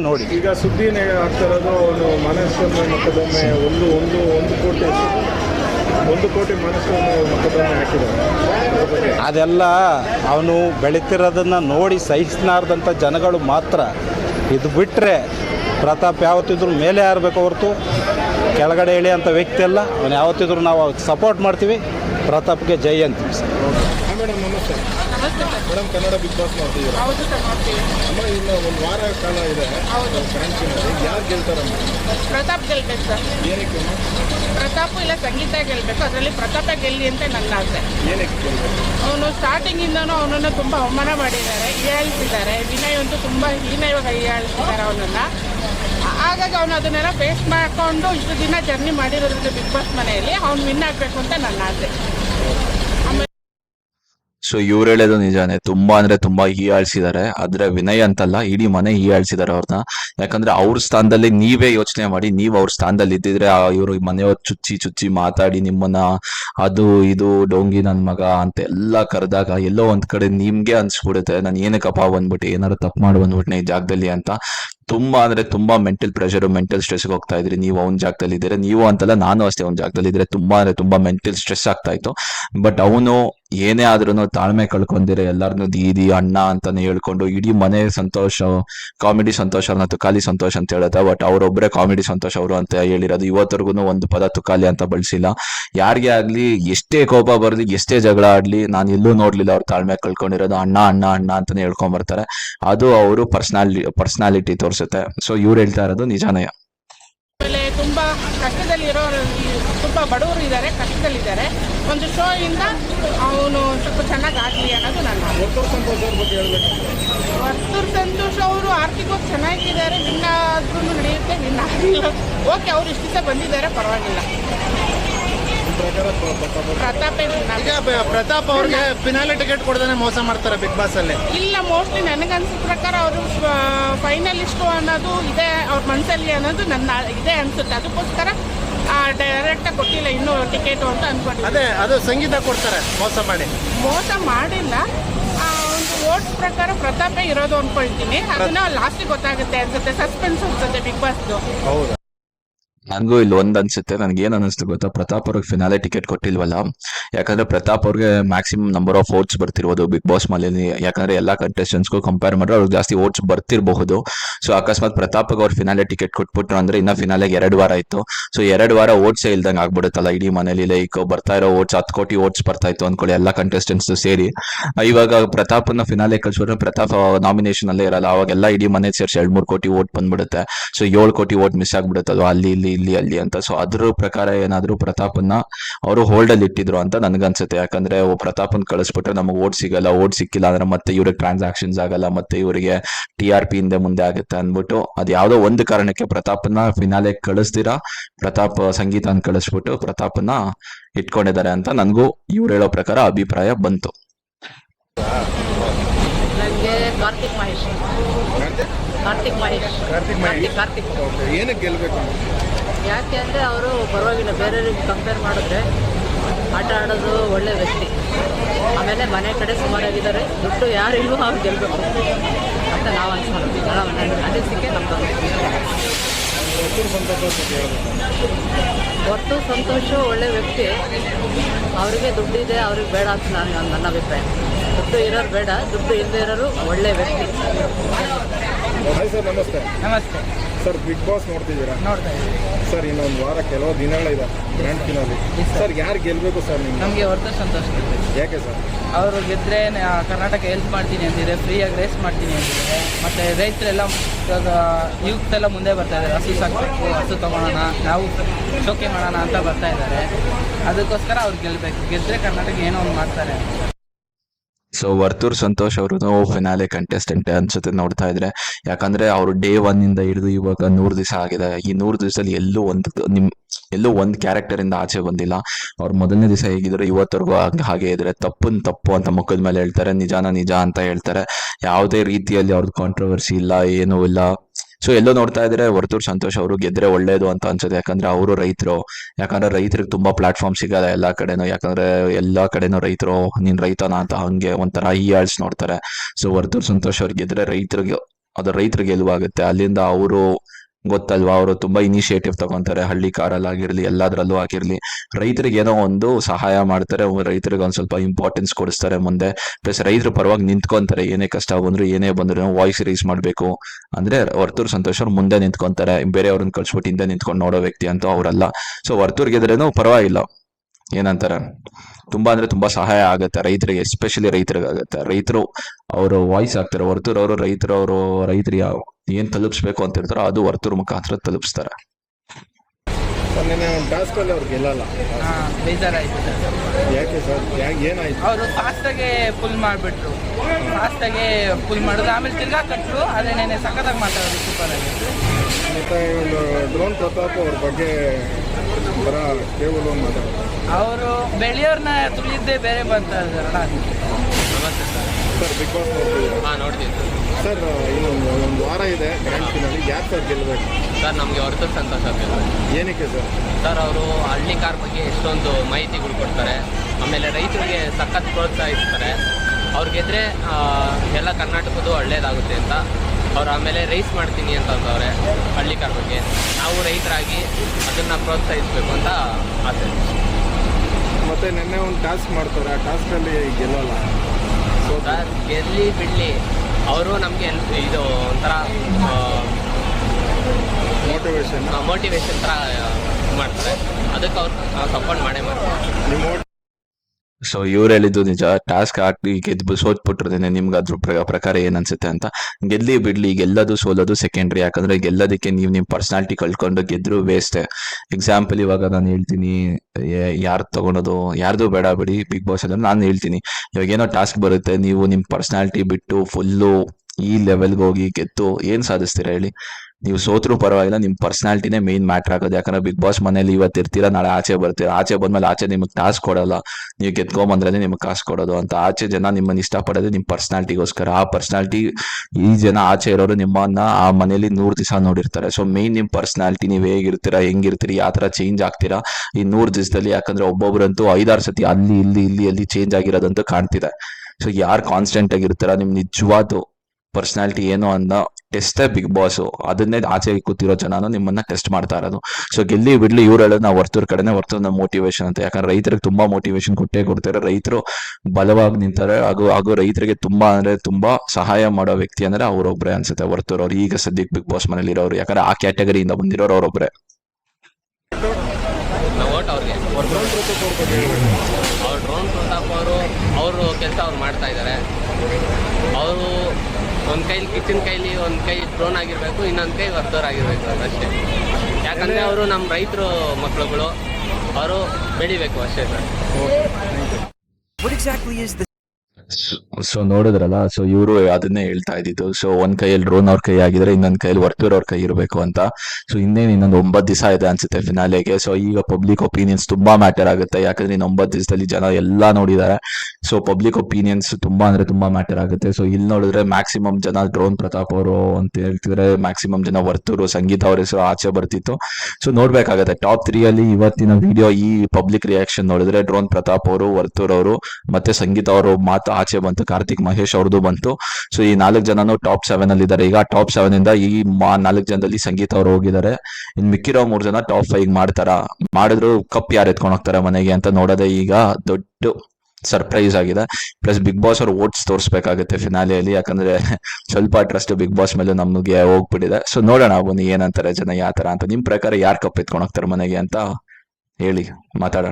ನೋಡಿ. ಈಗ ಸುದ್ದಿ ಆಗ್ತಾ ಇರೋದು ಒಂದು ಮನಸ್ಸನ್ನು ಮೊಕದ್ದಮೆ ಒಂದು ಒಂದು ಒಂದು ಕೋಟಿ ಒಂದು ಕೋಟಿ ಮನಸ್ಸನ್ನು ಮೊಕದ್ದಮೆ ಹಾಕಿದ್ದಾರೆ. ಅದೆಲ್ಲ ಅವನು ಬೆಳೀತಿರೋದನ್ನ ನೋಡಿ ಸಹಿಸಲಾರ್ದಂಥ ಜನಗಳು ಮಾತ್ರ ಇದು ಬಿಟ್ಟರೆ ಪ್ರತಾಪ್ ಯಾವತ್ತಿದ್ರು ಮೇಲೆ ಆರಬೇಕು ಹೊರತು. ಕೆಳಗಡೆ ಇಳಿ ಅಂತ ವ್ಯಕ್ತಿ ಅಲ್ಲ. ಅವನು ಯಾವತ್ತಿದ್ರು ನಾವು ಸಪೋರ್ಟ್ ಮಾಡ್ತೀವಿ. ಪ್ರತಾಪ್ಗೆ ಜೈ ಅಂತೀವಿ ಸರ್. ಮೇಡಮ್ ನಮಸ್ತೆ. ಮೇಡಮ್ ಕನ್ನಡ ಬಿಗ್ ಬಾಸ್ ನೋಡ್ತೀವಿ ಹೌದು ಸರ್ ಅಮ್ಮ ಇನ್ನು ಒಂದು ವಾರ ಕಾಲ ಇದೆ. ಫ್ರಾನ್ಸಿನಲ್ಲಿ ಯಾರು ಗೆಲ್ತಾರಮ್ಮ ಪ್ರತಾಪ್ ಗೆಲ್ಬೇಕು ಸರ್. ಏನಕ್ಕೆ ಪ್ರತಾಪು ಪ್ರತಾಪ್ ಇಲ್ಲ ಸಂಗೀತ ಗೆಲ್ಬೇಕು. ಅದರಲ್ಲಿ ಪ್ರತಾಪ ಗೆಲ್ಲಿ ಅಂತ ನನ್ನ ಆಸೆ. ಏನಕ್ಕೆ ಗೆಲ್ಬೇಕು? ಅವನು ಸ್ಟಾರ್ಟಿಂಗಿಂದನೂ ಅವನನ್ನು ತುಂಬ ಅವಮಾನ ಮಾಡಿದ್ದಾರೆ. ಹೀಯಾಳಿಸಿದ್ದಾರೆ. ವಿನಯ್ ಅಂತೂ ತುಂಬ ಹೀನಯವಾಗಿ ಹೀಯಾಳಿಸಿದ್ದಾರೆ ಅವನನ್ನು. ಹಾಗಾಗಿ ಅವನು ಅದನ್ನೆಲ್ಲ ಫೇಸ್ ಮಾಡಿಕೊಂಡು ಇಷ್ಟು ದಿನ ಜರ್ನಿ ಮಾಡಿರೋದ್ರಿಂದ ಬಿಗ್ ಬಾಸ್ ಮನೆಯಲ್ಲಿ ಅವ್ನು ವಿನ್ ಆಗಬೇಕು ಅಂತ ನನ್ನ ಆಸೆ. ಸೊ ಇವ್ರು ಹೇಳೋದು ನಿಜಾನೇ. ತುಂಬಾ ಅಂದ್ರೆ ತುಂಬಾ ಹೀಯಾಳ್ಸಿದ್ದಾರೆ ಆದ್ರೆ ವಿನಯ್ ಅಂತಲ್ಲ, ಇಡೀ ಮನೆ ಹೀಯಾಳ್ಸಿದ್ದಾರೆ ಅವ್ರನ್ನ ಯಾಕಂದ್ರೆ ಅವ್ರ ಸ್ಥಾನದಲ್ಲಿ ನೀವೇ ಯೋಚನೆ ಮಾಡಿ, ನೀವು ಅವ್ರ ಸ್ಥಾನದಲ್ಲಿ ಇದ್ದಿದ್ರೆ ಇವರು ಮನೆಯವ್ರ ಚುಚ್ಚಿ ಚುಚ್ಚಿ ಮಾತಾಡಿ ನಿಮ್ಮನ್ನ, ಅದು ಇದು, ಡೋಂಗಿ ನನ್ ಮಗ ಅಂತ ಎಲ್ಲ ಕರೆದಾಗ ಎಲ್ಲೋ ಒಂದ್ ಕಡೆ ನಿಮ್ಗೆ ಅನ್ಸ್ಬಿಡುತ್ತೆ. ನಾನು ಏನಕ್ಕಪ್ಪ ಬಂದ್ಬಿಟ್ಟು ಏನಾರು ತಪ್ಪು ಮಾಡಿ ಬಂದ್ಬಿಟ್ನೆ ಈ ಜಾಗದಲ್ಲಿ ಅಂತ. ತುಂಬಾ ಅಂದ್ರೆ ತುಂಬಾ ಮೆಂಟಲ್ ಪ್ರೆಷರ್ ಮೆಂಟಲ್ ಸ್ಟ್ರೆಸ್ ಹೋಗ್ತಾ ಇದ್ರಿ. ನೀವು ಅವ್ನ ಜಾಗದಲ್ಲಿ ಇದ್ದೀರಾ? ನೀವು ಅಂತಲ್ಲ, ನಾನು ಅಷ್ಟೇ ಅವ್ನ ಜಾಗದಲ್ಲಿ ಇದ್ರೆ ತುಂಬಾ ಅಂದ್ರೆ ತುಂಬಾ ಮೆಂಟಲ್ ಸ್ಟ್ರೆಸ್ ಆಗ್ತಾ ಇತ್ತು. ಬಟ್ ಅವನು ಏನೇ ಆದ್ರೂ ತಾಳ್ಮೆ ಕಳ್ಕೊಂಡಿರೋ, ಎಲ್ಲಾರನು ದೀದಿ, ಅಣ್ಣ ಅಂತಾನೆ ಹೇಳ್ಕೊಂಡು ಇಡೀ ಮನೆ ಸಂತೋಷ ಕಾಮಿಡಿ ಸಂತೋಷ ಅವ್ರನ್ನ ತುಕಾಲಿ ಸಂತೋಷ ಅಂತ ಹೇಳುತ್ತೆ. ಬಟ್ ಅವರೊಬ್ಬರೇ ಕಾಮಿಡಿ ಸಂತೋಷ ಅವರು ಅಂತ ಹೇಳಿರೋದು ಇವತ್ತರೆಗೂ ಒಂದು ಪದ ತುಕಾಲಿ ಅಂತ ಬಳಸಿಲ್ಲ. ಯಾರಿಗೆ ಆಗ್ಲಿ, ಎಷ್ಟೇ ಕೋಪ ಬರ್ಲಿ, ಎಷ್ಟೇ ಜಗಳ ಆಡ್ಲಿ, ನಾನು ಎಲ್ಲೂ ನೋಡ್ಲಿಲ್ಲ ಅವ್ರ ತಾಳ್ಮೆ ಕಳ್ಕೊಂಡಿರೋದು. ಅಣ್ಣ ಅಣ್ಣ ಅಣ್ಣ ಅಂತಾನೆ ಹೇಳ್ಕೊಂಡ್ ಬರ್ತಾರೆ ಅದು ಅವರು ಪರ್ಸನಾಲಿ ಪರ್ಸನಾಲಿಟಿ ತೋರಿಸುತ್ತೆ. ಸೊ ಇವ್ರು ಹೇಳ್ತಾ ಇರೋದು ನಿಜಾನೇ. ತುಂಬಾ ಕಷ್ಟದಲ್ಲಿ ತುಂಬ ಬಡವರು ಇದ್ದಾರೆ ಕಷ್ಟದಲ್ಲಿದ್ದಾರೆ. ಒಂದು ಶೋ ಇಂದ ಅವನು ಸ್ವಲ್ಪ ಚೆನ್ನಾಗಿ ಆಗಲಿ ಅನ್ನೋದು ನನ್ನ ಹತ್ತೂರು ಸಂತೋಷ ಅವ್ರ ಬಗ್ಗೆ ಹೇಳ್ಬೇಕು. ವರ್ತೂರ್ ಸಂತೋಷ್ ಅವರು ಆರ್ಥಿಕವಾಗಿ ಚೆನ್ನಾಗಿದ್ದಾರೆ ನಿನ್ನ ಆದ್ರೂ ನಡೆಯುತ್ತೆ ನಿನ್ನ ಆಗಿಲ್ಲ ಓಕೆ ಅವ್ರು ಇಷ್ಟ ದಿವಸ ಬಂದಿದ್ದಾರೆ ಪರವಾಗಿಲ್ಲ. ಪ್ರತಾಪ್ ಅವ್ರಿಗೆ ಫಿನಾಲೆ ಟಿಕೆಟ್ ಕೊಡ್ದೇ ಮೋಸ ಮಾಡ್ತಾರೆ ಬಿಗ್ ಬಾಸ್ ಅಲ್ಲಿ. ಇಲ್ಲ ಮೋಸ್ಟ್ಲಿ ನನಗನ್ಸಿದ ಪ್ರಕಾರ ಅವರು ಫೈನಲಿಸ್ಟು ಅನ್ನೋದು ಇದೆ ಅವ್ರ ಮನಸ್ಸಲ್ಲಿ ಅನ್ನೋದು ನನ್ನ ಇದೆ ಅನ್ಸುತ್ತೆ. ಅದಕ್ಕೋಸ್ಕರ ಡೈರೆಕ್ಟಾಗಿ ಕೊಟ್ಟಿಲ್ಲ ಇನ್ನೂ ಟಿಕೆಟು ಅಂತ ಅನ್ಕೊಂಡಿದ್ದೆ ಅದೇ ಅದು ಸಂಗೀತ ಕೊಡ್ತಾರೆ ಮೋಸ ಮಾಡಿ. ಮೋಸ ಮಾಡಿಲ್ಲ. ಆ, ಒಂದು ಓಟ್ ಪ್ರಕಾರ ಪ್ರತಾಪೇ ಇರೋದು ಅನ್ಕೊಳ್ತೀನಿ. ಅದನ್ನ ಲಾಸ್ಟಿಗೆ ಗೊತ್ತಾಗುತ್ತೆ ಅನ್ಸುತ್ತೆ ಸಸ್ಪೆನ್ಸ್ ಅನ್ಸುತ್ತೆ ಬಿಗ್ ಬಾಸ್ದು ಹೌದು. ನನ್ಗೂ ಇಲ್ಲಿ ಒಂದು ಅನ್ಸುತ್ತೆ. ನನ್ಗೆ ಏನ್ ಅನಿಸ್ತು ಗೊತ್ತಾ? ಪ್ರತಾಪ್ ಅವ್ರಿಗೆ ಫಿನಾಲೆ ಟಿಕೆಟ್ ಕೊಟ್ಟಿಲ್ವಲ್ಲ? ಯಾಕಂದ್ರೆ ಪ್ರತಾಪ್ ಅವ್ರಿಗೆ ಮ್ಯಾಕ್ಸಿಮಮ್ ನಂಬರ್ ಆಫ್ ಓಟ್ಸ್ ಬರ್ತಿರ್ಬೋದು ಬಿಗ್ ಬಾಸ್ ಮನೇಲಿ ಯಾಕಂದ್ರೆ ಎಲ್ಲಾ ಕಂಟೆಸ್ಟೆಂಟ್ಸ್ಗೂ ಕಂಪೇರ್ ಮಾಡಿದ್ರೆ ಅವ್ರಿಗೆ ಜಾಸ್ತಿ ಓಟ್ಸ್ ಬರ್ತಿರಬಹುದು. ಸೊ ಅಕಸ್ಮಾತ್ ಪ್ರತಾಪ್ಗೆ ಅವ್ರು ಫಿನಾಲೆ ಟಿಕೆಟ್ ಕೊಟ್ಬಿಟ್ರು ಅಂದ್ರೆ ಇನ್ನ ಫಿನಾಲೆಗೆ ಎರಡು ವಾರ ಇತ್ತು. ಸೊ ಎರಡು ವಾರ ಓಟ್ಸೇ ಇಲ್ದಂಗೆ ಆಗ್ಬಿಡುತ್ತಲ್ಲ? ಇಡೀ ಮನೇಲಿ ಲೈಕ್ ಬರ್ತಾ ಇರೋ ಓಟ್ಸ್ ಹತ್ತು ಕೋಟಿ ಓಟ್ಸ್ ಬರ್ತಾ ಇತ್ತು ಅನ್ಕೊಳ್ಳಿ ಎಲ್ಲ ಕಂಟೆಸ್ಟೆಂಟ್ಸ್ ಸೇರಿ. ಇವಾಗ ಪ್ರತಾಪ್ನ ಫಿನಾಲೆ ಕಳ್ಸ್ಬಿಟ್ರೆ ಪ್ರತಾಪ್ ನಾಮಿನೇಷನ್ ಅಲ್ಲೇ ಇರಲ್ಲ. ಅವಾಗೆಲ್ಲ ಇಡೀ ಮನೆ ಸೇರಿಸಿ ಎರಡು ಮೂರು ಕೋಟಿ ಓಟ್ ಬಂದ್ಬಿಡುತ್ತೆ. ಸೊ ಏಳು ಕೋಟಿ ಓಟ್ ಮಿಸ್ ಆಗ್ಬಿಡುತ್ತಲ್ವ? ಅಲ್ಲಿ, ಇಲ್ಲಿ ಇಲ್ಲಿ ಅಲ್ಲಿ ಅಂತ. ಸೊ ಅದ್ರ ಪ್ರಕಾರ ಏನಾದ್ರು ಪ್ರತಾಪನ್ನ ಅವರು ಹೋಲ್ಡ್ ಅಲ್ಲಿ ಇಟ್ಟಿದ್ರು ಅಂತ ನನ್ಗನ್ಸುತ್ತೆ. ಯಾಕಂದ್ರೆ ಪ್ರತಾಪನ್ ಕಳಿಸ್ಬಿಟ್ರೆ ನಮಗೆ ಓಟ್ ಸಿಗಲ್ಲ ಓಟ್ ಸಿಕ್ಕಿಲ್ಲ ಅಂದ್ರೆ ಮತ್ತೆ ಇವ್ರಿಗೆ ಟ್ರಾನ್ಸಾಕ್ಷನ್ಸ್ ಆಗಲ್ಲ ಮತ್ತೆ ಇವರಿಗೆ ಟಿ ಆರ್ ಪಿ ಹಿಂದೆ ಮುಂದೆ ಆಗುತ್ತೆ ಅಂದ್ಬಿಟ್ಟು ಅದು ಯಾವುದೋ ಒಂದು ಕಾರಣಕ್ಕೆ ಪ್ರತಾಪನ್ನ ಫಿನಾಲೆ ಕಳಿಸ್ತೀರಾ? ಪ್ರತಾಪ್ ಸಂಗೀತನ ಕಳಿಸ್ಬಿಟ್ಟು ಪ್ರತಾಪನ್ನ ಇಟ್ಕೊಂಡಿದ್ದಾರೆ ಅಂತ ನನಗೂ ಇವ್ರು ಹೇಳೋ ಪ್ರಕಾರ ಅಭಿಪ್ರಾಯ ಬಂತು. ನನಗೆ ಕಾರ್ತಿಕ್ ಮಹೇಶ್. ಕಾರ್ತಿಕ್ ಮಹೇಶ್. ಕಾರ್ತಿಕ್ ಮಹೇಶ್? ಕಾರ್ತಿಕ್ ಏನಕ್ಕೆ ಗೆಲ್ಲಬೇಕು ಯಾಕೆ ಅಂದರೆ ಅವರು ಪರವಾಗಿಲ್ಲ. ಬೇರೆಯವ್ರಿಗೆ ಕಂಪೇರ್ ಮಾಡಿದ್ರೆ ಆಟ ಆಡೋದು ಒಳ್ಳೆ ವ್ಯಕ್ತಿ. ಆಮೇಲೆ ಮನೆ ಕಡೆ ಸುಮಾರಾಗಿದ್ದಾರೆ. ದುಡ್ಡು ಯಾರು ಇಲ್ವೋ ಅವ್ರು ಗೆಲ್ಲಬೇಕು ಅಂತ ನಾವು ಅನ್ಸ್ಕೊಂಡು ಅನಿಸಿಕೆ ನಮ್ಮದು ಒಟ್ಟು ಸಂತೋಷ ಒಳ್ಳೆ ವ್ಯಕ್ತಿ ಅವರಿಗೆ ದುಡ್ಡಿದೆ ಅವ್ರಿಗೆ ಬೇಡ ಅಂತ ನಾನು ನನ್ನ ಅಭಿಪ್ರಾಯ. ದುಡ್ಡು ಇರೋರು ಬೇಡ ದುಡ್ಡು ಇಲ್ಲದೆ ಇರೋರು ಒಳ್ಳೆ ವ್ಯಕ್ತಿ. ಸರ್ ನಮಸ್ತೆ. ನಮಸ್ತೆ. ಸರ್ ಬಿಗ್ ಬಾಸ್ ನೋಡ್ತಿದ್ದೀರಾ? ನೋಡ್ತಾ ಇದ್ದೀವಿ. ಸರ್ ಇನ್ನೊಂದು ವಾರ ಕೆಲವು ದಿನಗಳಿದೆ ಗ್ರ್ಯಾಂಡ್ ಫಿನಾಲಿ ಸರ್ ಯಾರು ಗೆಲ್ಲಬೇಕು ಸರ್ ನಿಮ್ಗೆ ನಮಗೆ ಹೊರತು ಸಂತೋಷ ಯಾಕೆ ಸರ್ ಅವರು ಗೆದ್ದರೆ ಕರ್ನಾಟಕ ಹೆಲ್ಪ್ ಮಾಡ್ತೀನಿ ಅಂತಿದೆ ಫ್ರೀಯಾಗಿ ರೇಸ್ ಮಾಡ್ತೀನಿ ಅಂತಿದೆ. ಮತ್ತು ರೈತರೆಲ್ಲ ಇವಾಗ ಯೂತ್ ಎಲ್ಲ ಮುಂದೆ ಬರ್ತಾ ಇದ್ದಾರೆ ಹಸು ಸಾಕಬೇಕು ಹಸು ತೊಗೊಳೋಣ ನಾವು ಶೋಕೆ ಮಾಡೋಣ ಅಂತ ಬರ್ತಾ ಇದ್ದಾರೆ ಅದಕ್ಕೋಸ್ಕರ ಅವ್ರು ಗೆಲ್ಲಬೇಕು ಗೆದ್ದರೆ ಕರ್ನಾಟಕ ಏನೋ ಒಂದು ಮಾಡ್ತಾರೆ ಸೊ ವರ್ತೂರ್ ಸಂತೋಷ್ ಅವರು ಫಿನಾಲೆ ಕಂಟೆಸ್ಟೆಂಟ್ ಅನ್ಸುತ್ತೆ ನೋಡ್ತಾ ಇದ್ರೆ. ಯಾಕಂದ್ರೆ ಅವರು ಡೇ ಒನ್ ಇಂದ ಹಿಡಿದು ಇವಾಗ ನೂರು ದಿವಸ ಆಗಿದೆ. ಈ ನೂರು ದಿವಸದಲ್ಲಿ ಎಲ್ಲೂ ಒಂದು ನಿಮ್, ಎಲ್ಲೂ ಒಂದು ಕ್ಯಾರೆಕ್ಟರ್ ಇಂದ ಆಚೆ ಬಂದಿಲ್ಲ. ಅವ್ರು ಮೊದಲನೇ ದಿವಸ ಹೇಗಿದ್ರು ಇವತ್ತವರೆಗೂ ಹಂಗ್- ಹಾಗೆ ಇದ್ರೆ ತಪ್ಪನ್ ತಪ್ಪು ಅಂತ ಮುಖದ ಮೇಲೆ ಹೇಳ್ತಾರೆ. ನಿಜಾನ ನಿಜ ಅಂತ ಹೇಳ್ತಾರೆ. ಯಾವುದೇ ರೀತಿಯಲ್ಲಿ ಅವ್ರದ್ದು ಕಾಂಟ್ರವರ್ಸಿ ಇಲ್ಲ, ಏನೂ ಇಲ್ಲ. ಸೊ ಎಲ್ಲೋ ನೋಡ್ತಾ ಇದ್ರೆ ವರ್ತೂರ್ ಸಂತೋಷ್ ಅವರು ಗೆದ್ರೆ ಒಳ್ಳೇದು ಅಂತ ಅನ್ಸುತ್ತೆ. ಯಾಕಂದ್ರೆ ಅವರು ರೈತರು. ಯಾಕಂದ್ರೆ ರೈತರಿಗೆ ತುಂಬಾ ಪ್ಲಾಟ್ಫಾರ್ಮ್ ಸಿಗಲ್ಲ ಎಲ್ಲಾ ಕಡೆನೂ. ಯಾಕಂದ್ರೆ ಎಲ್ಲಾ ಕಡೆನೂ ರೈತರು, ನೀನ್ ರೈತನ ಅಂತ ಹಂಗೆ ಒಂಥರ ಈ ಆಳ್ಸ್ ನೋಡ್ತಾರೆ. ಸೊ ವರ್ತೂರ್ ಸಂತೋಷ್ ಅವ್ರಿಗೆ ಗೆದ್ರೆ ರೈತರಿಗೆ, ಅದು ರೈತರಿಗೆ ಗೆಲುವಾಗುತ್ತೆ. ಅಲ್ಲಿಂದ ಅವರು ಗೊತ್ತಲ್ವಾ? ಅವರು ತುಂಬಾ ಇನಿಷಿಯೇಟಿವ್ ತಗೊಂತಾರೆ. ಹಳ್ಳಿ ಕಾರಲ್ಲಾಗಿರ್ಲಿ ಎಲ್ಲಾದ್ರಲ್ಲೂ ಆಗಿರ್ಲಿ. ರೈತರಿಗೆ ಏನೋ ಒಂದು ಸಹಾಯ ಮಾಡ್ತಾರೆ. ರೈತರಿಗೆ ಒಂದ್ ಸ್ವಲ್ಪ ಇಂಪಾರ್ಟೆನ್ಸ್ ಕೊಡಿಸ್ತಾರೆ ಮುಂದೆ. ಪ್ಲಸ್ ರೈತರ ಪರವಾಗಿ ನಿಂತ್ಕೊಂತಾರೆ. ಏನೇ ಕಷ್ಟ ಬಂದ್ರು, ಏನೇ ಬಂದ್ರು ವಾಯ್ಸ್ ರೀಸ್ ಮಾಡ್ಬೇಕು. ಅಂದ್ರೆ ವರ್ತೂರ್ ಸಂತೋಷ್ ಅವ್ರು ಮುಂದೆ ನಿಂತ್ಕೊಂತಾರೆ. ಬೇರೆಯವ್ರನ್ನ ಕಳ್ಸ್ಬಿಟ್ಟು ಹಿಂದೆ ನಿಂತ್ಕೊಂಡು ನೋಡೋ ವ್ಯಕ್ತಿ ಅಂತೂ ಅವರಲ್ಲ. ಸೊ ವರ್ತೂರ್ ಇದ್ರೇನು ಪರವಾಗಿಲ್ಲ. ಏನಂತಾರೆ? ತುಂಬಾ ಅಂದ್ರೆ ತುಂಬಾ ಸಹಾಯ ಆಗುತ್ತೆ ರೈತರಿಗೆ ಎಸ್ಪೆಷಲಿ ರೈತರಿಗಾಗತ್ತೆ. ರೈತರು ಅವರು ವಾಯ್ಸ್ ಆಗ್ತಾರೆ ವರ್ತೂರ್ ಅವರು, ರೈತರು ಅವರು ರೈತರಿಗೆ ಏನ್ ತಲುಪಿಸ್ಬೇಕು ಅಂತ ಇರ್ತಾರೋ ಅದು ವರ್ತೂರ್ ಮುಖಾಂತರ ತಲುಪಿಸ್ತಾರೆ. ಸರ್ ನಿನ್ನೆ ಒಂದು ಟಾಸ್ಕಲ್ಲಿ ಗೆಲ್ಲಲ್ಲ ಹಾಂ ಬೇಜಾರಾಯಿತು ಯಾಕೆ ಸರ್? ಯಾಕೆ ಏನಾಯ್ತು? ಅವರು ಫಾಸ್ಟಾಗೆ ಫುಲ್ ಮಾಡಿಬಿಟ್ರು. ಫಾಸ್ಟಾಗೆ ಮಾಡಿದ್ರು ಆಮೇಲೆ ತಿರ್ಗಾ ಕಟ್ಟರು ಅದೇ ನೆನೆ ಸಖತ್ತಾಗಿ ಮಾತಾಡೋದು ಸೂಪರಾಗಿ. ಮತ್ತೆ ಒಂದು ಡ್ರೋನ್ ಪ್ರತಾಪ್ ಅವ್ರ ಬಗ್ಗೆ ಅವರು ಬೆಳೆಯೋರ್ನ ತುಳಿದ್ದೇ ಬೇರೆ ಬಂತ ಅದಕ್ಕೆ ಸರ್ ಬಿಗ್ ಬಾಸ್ ನೋಡ್ತೀನಿ ಸರ್ ಇನ್ನೊಂದು ಒಂದು ವಾರ ಇದೆ ಗ್ರ್ಯಾಂಡ್ ಫಿನಾಲಿ ಸರ್ ಗೆಲ್ಲಬೇಕು ಸರ್ ನಮಗೆ ಹೊರತು ಸಂತೋಷ ಆಗಬೇಕು. ಏನಕ್ಕೆ ಸರ್? ಸರ್ ಅವರು ಹಳ್ಳಿ ಕಾರ್ ಬಗ್ಗೆ ಎಷ್ಟೊಂದು ಮಾಹಿತಿಗಳು ಕೊಡ್ತಾರೆ. ಆಮೇಲೆ ರೈತರಿಗೆ ಸಖತ್ ಪ್ರೋತ್ಸಾಹಿಸ್ತಾರೆ. ಅವ್ರು ಗೆದ್ರೆ ಆ, ಎಲ್ಲ ಕರ್ನಾಟಕದ್ದು ಒಳ್ಳೇದಾಗುತ್ತೆ ಅಂತ. ಅವ್ರು ಆಮೇಲೆ ರೈಸ್ ಮಾಡ್ತೀನಿ ಅಂತ ಅಂದವ್ರೆ ಹಳ್ಳಿ ಕಾರ್ ಬಗ್ಗೆ. ನಾವು ರೈತರಾಗಿ ಅದನ್ನು ಪ್ರೋತ್ಸಾಹಿಸಬೇಕು ಅಂತ ಆಸೆ. ಮತ್ತೆ ನಿನ್ನೆ ಒಂದು ಟಾಸ್ಕ್ ಮಾಡ್ತಾರೆ. ಆ ಟಾಸ್ಕಲ್ಲಿ ಗೆಲ್ಲಲ್ಲ. ಸೊ ಸರ್ ಗೆಲ್ಲಿ ಬಿಡಲಿ. ಅವರು ನಮಗೆ ಇದು ಒಂಥರ ಮೋಟಿವೇಶನ್ ಮೋಟಿವೇಶನ್ ಥರ ಮಾಡ್ತಾರೆ. ಅದಕ್ಕೆ ಅವ್ರು ಸಪೋರ್ಟ್ ಮಾಡೇ ಮಾಡ್ತಾರೆ. ಸೊ ಇವ್ರು ಹೇಳಿದ್ದು ನಿಜ ಟಾಸ್ಕ್ ಹಾಕಿ ಗೆದ್ದು ಸೋತ್ಬಿಟ್ಟಿರ್ತೀನಿ ನಿಮ್ಗೆ ಅದ್ರ ಪ್ರ- ಪ್ರಕಾರ ಏನನ್ಸುತ್ತೆ ಅಂತ? ಗೆಲ್ಲಿ ಬಿಡ್ಲಿ, ಗೆಲ್ಲೋದು ಸೋಲೋದು ಸೆಕೆಂಡ್ರಿ ಯಾಕಂದ್ರೆ ಗೆಲ್ಲೋದಕ್ಕೆ ನೀವು ನಿಮ್ಮ ಪರ್ಸನಾಲಿಟಿ ಕಳ್ಕೊಂಡು ಗೆದ್ರು ವೇಸ್ಟ್ ಎಕ್ಸಾಂಪಲ್ ಇವಾಗ ನಾನು ಹೇಳ್ತೀನಿ ಯಾರು ತಗೊಳೋದು, ಯಾರ್ದು ಬೇಡ ಬಿಡಿ ಬಿಗ್ ಬಾಸ್ ಎಲ್ಲ ನಾನು ಹೇಳ್ತೀನಿ. ಇವಾಗ ಏನೋ ಟಾಸ್ಕ್ ಬರುತ್ತೆ, ನೀವು ನಿಮ್ಮ ಪರ್ಸನಾಲಿಟಿ ಬಿಟ್ಟು ಫುಲ್ಲು ಈ ಲೆವೆಲ್ಗೆ ಹೋಗಿ ಗೆದ್ದು ಏನ್ ಸಾಧಿಸ್ತೀರಾ ಹೇಳಿ? ನೀವು ಸೋತ್ರೂ ಪರವಾಗಿಲ್ಲ ನಿಮ್ಮ ಪರ್ಸನಾಲಿಟಿನೇ ಮೇನ್ ಮ್ಯಾಟ್ರ್ ಆಗೋದು. ಯಾಕಂದ್ರೆ ಬಿಗ್ ಬಾಸ್ ಮನೇಲಿ ಇವತ್ತು ಇರ್ತೀರಾ, ನಾಳೆ ಆಚೆ ಬರ್ತೀರಾ. ಆಚೆ ಬಂದ್ಮೇಲೆ ಆಚೆ ನಿಮಗೆ ಕಾಸು ಕೊಡಲ್ಲ. ನೀವು ಗೆದ್ಕೊಂಬಂದ್ರೆ ನಿಮಗೆ ಕಾಸು ಕೊಡೋದು ಅಂತ. ಆಚೆ ಜನ ನಿಮ್ಮನ್ನು ಇಷ್ಟಪಡೋದು ನಿಮ್ಮ ಪರ್ಸನಾಲಿಟಿಗೋಸ್ಕರ ಆ ಪರ್ಸನಾಲಿಟಿ ಈ ಜನ ಆಚೆ ಇರೋರು ನಿಮ್ಮನ್ನ ಆ ಮನೇಲಿ ನೂರು ದಿವಸ ನೋಡಿರ್ತಾರೆ. ಸೊ ಮೇನ್ ನಿಮ್ಮ ಪರ್ಸನಾಲಿಟಿ ನೀವು ಹೇಗಿರ್ತೀರಾ, ಹೆಂಗಿರ್ತೀರಿ, ಯಾವ ಥರ ಚೇಂಜ್ ಆಗ್ತೀರಾ, ಈ ನೂರು ದಿವಸದಲ್ಲಿ ಯಾಕಂದ್ರೆ ಒಬ್ಬೊಬ್ಬರಂತೂ ಐದಾರು ಸತಿ ಅಲ್ಲಿ, ಇಲ್ಲಿ ಇಲ್ಲಿ, ಅಲ್ಲಿ ಚೇಂಜ್ ಆಗಿರೋದಂತೂ ಕಾಣ್ತಿದೆ. ಸೊ ಯಾರು ಕಾನ್ಸ್ಟೆಂಟ್ ಆಗಿರ್ತಾರ, ನಿಮ್ ನಿಜವಾದ ಪರ್ಸನಾಲಿಟಿ ಏನು ಅನ್ನೋ ಟೆಸ್ಟೇ ಬಿಗ್ ಬಾಸ್ ಅದನ್ನೇ ಆಚೆ ಕೂತಿರೋ ಜನನು ನಿಮ್ಮನ್ನ ಟೆಸ್ಟ್ ಮಾಡ್ತಾ ಇರೋದು. ಸೊ ಗೆಲ್ಲಿ ಬಿಡ್ಲಿ ಇವ್ರು ಹೇಳೋದು ನಾವು ವರ್ತೂರ್ ಕಡೆನೆ ವರ್ತೂರ್ ನಮ್ಮ ಮೋಟಿವೇಶನ್ ಅಂತ. ಯಾಕಂದ್ರೆ ರೈತರಿಗೆ ತುಂಬಾ ಮೋಟಿವೇಶನ್ ಕೊಟ್ಟೇ ಕೊಡ್ತಾರೆ. ರೈತರು ಬಲವಾಗಿ ನಿಂತಾರೆ. ಹಾಗೂ ಹಾಗೂ ರೈತರಿಗೆ ತುಂಬಾ ಅಂದ್ರೆ ತುಂಬಾ ಸಹಾಯ ಮಾಡೋ ವ್ಯಕ್ತಿ ಅಂದ್ರೆ ಅವ್ರೊಬ್ರೆ ಅನ್ಸುತ್ತೆ. ವರ್ತೂರ್ ಅವ್ರು ಈಗ ಸದ್ಯಕ್ಕೆ ಬಿಗ್ ಬಾಸ್ ಮನೇಲಿ ಇರೋರು ಯಾಕಂದ್ರೆ ಆ ಕ್ಯಾಟಗರಿಯಿಂದ ಬಂದಿರೋರು ಅವ್ರೊಬ್ರೆ. ನಾವು ಓಟ್ ಅವ್ರಿಗೆ. ಅವ್ರು ಡ್ರೋನ್ ಪ್ರತಾಪ್ ಅವರು ಅವರು ಕೆಲಸ ಅವ್ರು ಮಾಡ್ತಾ ಇದ್ದಾರೆ ಅವರು ಒಂದು ಕೈಲಿ ಕಿಚನ್ ಕೈಲಿ ಒಂದು ಕೈ ಡ್ರೋನ್ ಆಗಿರಬೇಕು ಇನ್ನೊಂದು ಕೈ ವರ್ದೋರ್ ಆಗಿರ್ಬೇಕು ಅಷ್ಟೇ. ಯಾಕಂದರೆ ಅವರು ನಮ್ಮ ರೈತರು ಮಕ್ಕಳುಗಳು ಅವರು ಬೆಳಿಬೇಕು ಅಷ್ಟೇ ಸರ್ ಸೊ ನೋಡಿದ್ರಲ್ಲ? ಸೊ ಇವರು ಅದನ್ನೇ ಹೇಳ್ತಾ ಇದ್ದಿದ್ದು. ಸೊ ಒಂದ್ ಕೈಯಲ್ಲಿ ಡ್ರೋನ್ ಅವ್ರ ಕೈ ಆಗಿದ್ರೆ ಇನ್ನೊಂದ್ ಕೈಯಲ್ಲಿ ವರ್ತೂರ್ ಅವ್ರ ಕೈ ಇರಬೇಕು ಅಂತ. ಸೊ ಇನ್ನೇನು ಇನ್ನೊಂದು ಒಂಬತ್ತು ದಿವಸ ಇದೆ ಅನ್ಸುತ್ತೆ ಫಿನಾಲೆಗೆ ಸೊ ಈಗ ಪಬ್ಲಿಕ್ ಒಪಿನಿಯನ್ಸ್ ತುಂಬಾ ಮ್ಯಾಟರ್ ಆಗುತ್ತೆ. ಯಾಕಂದ್ರೆ ಇನ್ನು ಒಂಬತ್ತು ದಿವಸದಲ್ಲಿ ಜನ ಎಲ್ಲಾ ನೋಡಿದ್ದಾರೆ ಸೊ ಪಬ್ಲಿಕ್ ಒಪಿನಿಯನ್ಸ್ ತುಂಬಾ ಅಂದ್ರೆ ತುಂಬಾ ಮ್ಯಾಟರ್ ಆಗುತ್ತೆ. ಸೊ ಇಲ್ಲಿ ನೋಡಿದ್ರೆ ಮ್ಯಾಕ್ಸಿಮಮ್ ಜನ ಡ್ರೋನ್ ಪ್ರತಾಪ್ ಅವರು ಅಂತ ಹೇಳ್ತಿದ್ರೆ ಮ್ಯಾಕ್ಸಿಮಮ್ ಜನ ವರ್ತೂರು ಸಂಗೀತ ಅವ್ರ ಹೆಸರು ಆಚೆ ಬರ್ತಿತ್ತು. ಸೊ ನೋಡ್ಬೇಕಾಗತ್ತೆ. ಟಾಪ್ ತ್ರೀ ಅಲ್ಲಿ ಇವತ್ತಿನ ವಿಡಿಯೋ ಈ ಪಬ್ಲಿಕ್ ರಿಯಾಕ್ಷನ್ ನೋಡಿದ್ರೆ ಡ್ರೋನ್ ಪ್ರತಾಪ್ ಅವರು ವರ್ತೂರ್ ಅವರು, ಮತ್ತೆ ಸಂಗೀತ ಅವರು ಮಾತು ಆಚೆ ಬಂತು, ಕಾರ್ತಿಕ್ ಮಹೇಶ್ ಅವ್ರದ್ದು ಬಂತು. ಸೊ ಈ ನಾಲ್ಕು ಜನನು ಟಾಪ್ ಸೆವೆನ್ ಅಲ್ಲಿ ಇದ್ದಾರೆ ಈಗ ಟಾಪ್ ಸೆವೆನ್ ಇಂದ ಈ ನಾಲ್ಕು ಜನದಲ್ಲಿ ಸಂಗೀತ ಅವರು ಹೋಗಿದ್ದಾರೆ. ಇನ್ ಮಿಕ್ಕಿರೋ ಮೂರ್ ಜನ ಟಾಪ್ ಫೈವ್ ಮಾಡ್ತಾರ. ಮಾಡಿದ್ರು ಕಪ್ ಯಾರು ಎತ್ಕೊಂಡು ಹೋಗ್ತಾರೆ ಮನೆಗೆ ಅಂತ ನೋಡೋದೇ ಈಗ ದೊಡ್ಡ ಸರ್ಪ್ರೈಸ್ ಆಗಿದೆ. ಪ್ಲಸ್ ಬಿಗ್ ಬಾಸ್ ಅವ್ರು ಓಟ್ಸ್ ತೋರಿಸ್ಬೇಕಾಗುತ್ತೆ ಫಿನಾಲೆಯಲ್ಲಿ ಯಾಕಂದ್ರೆ ಸ್ವಲ್ಪ ಟ್ರಸ್ಟ್ ಬಿಗ್ ಬಾಸ್ ಮೇಲೆ ನಮಗೆ ಹೋಗ್ಬಿಟ್ಟಿದೆ. ಸೊ ನೋಡೋಣ ಬನ್ನಿ ಏನಂತಾರೆ ಜನ ಯಾವ ತರ ಅಂತ. ನಿಮ್ ಪ್ರಕಾರ ಯಾರು ಕಪ್ ಎತ್ಕೊಂಡು ಹೋಗ್ತಾರೆ ಮನೆಗೆ ಅಂತ ಹೇಳಿ ಮಾತಾಡೋಣ.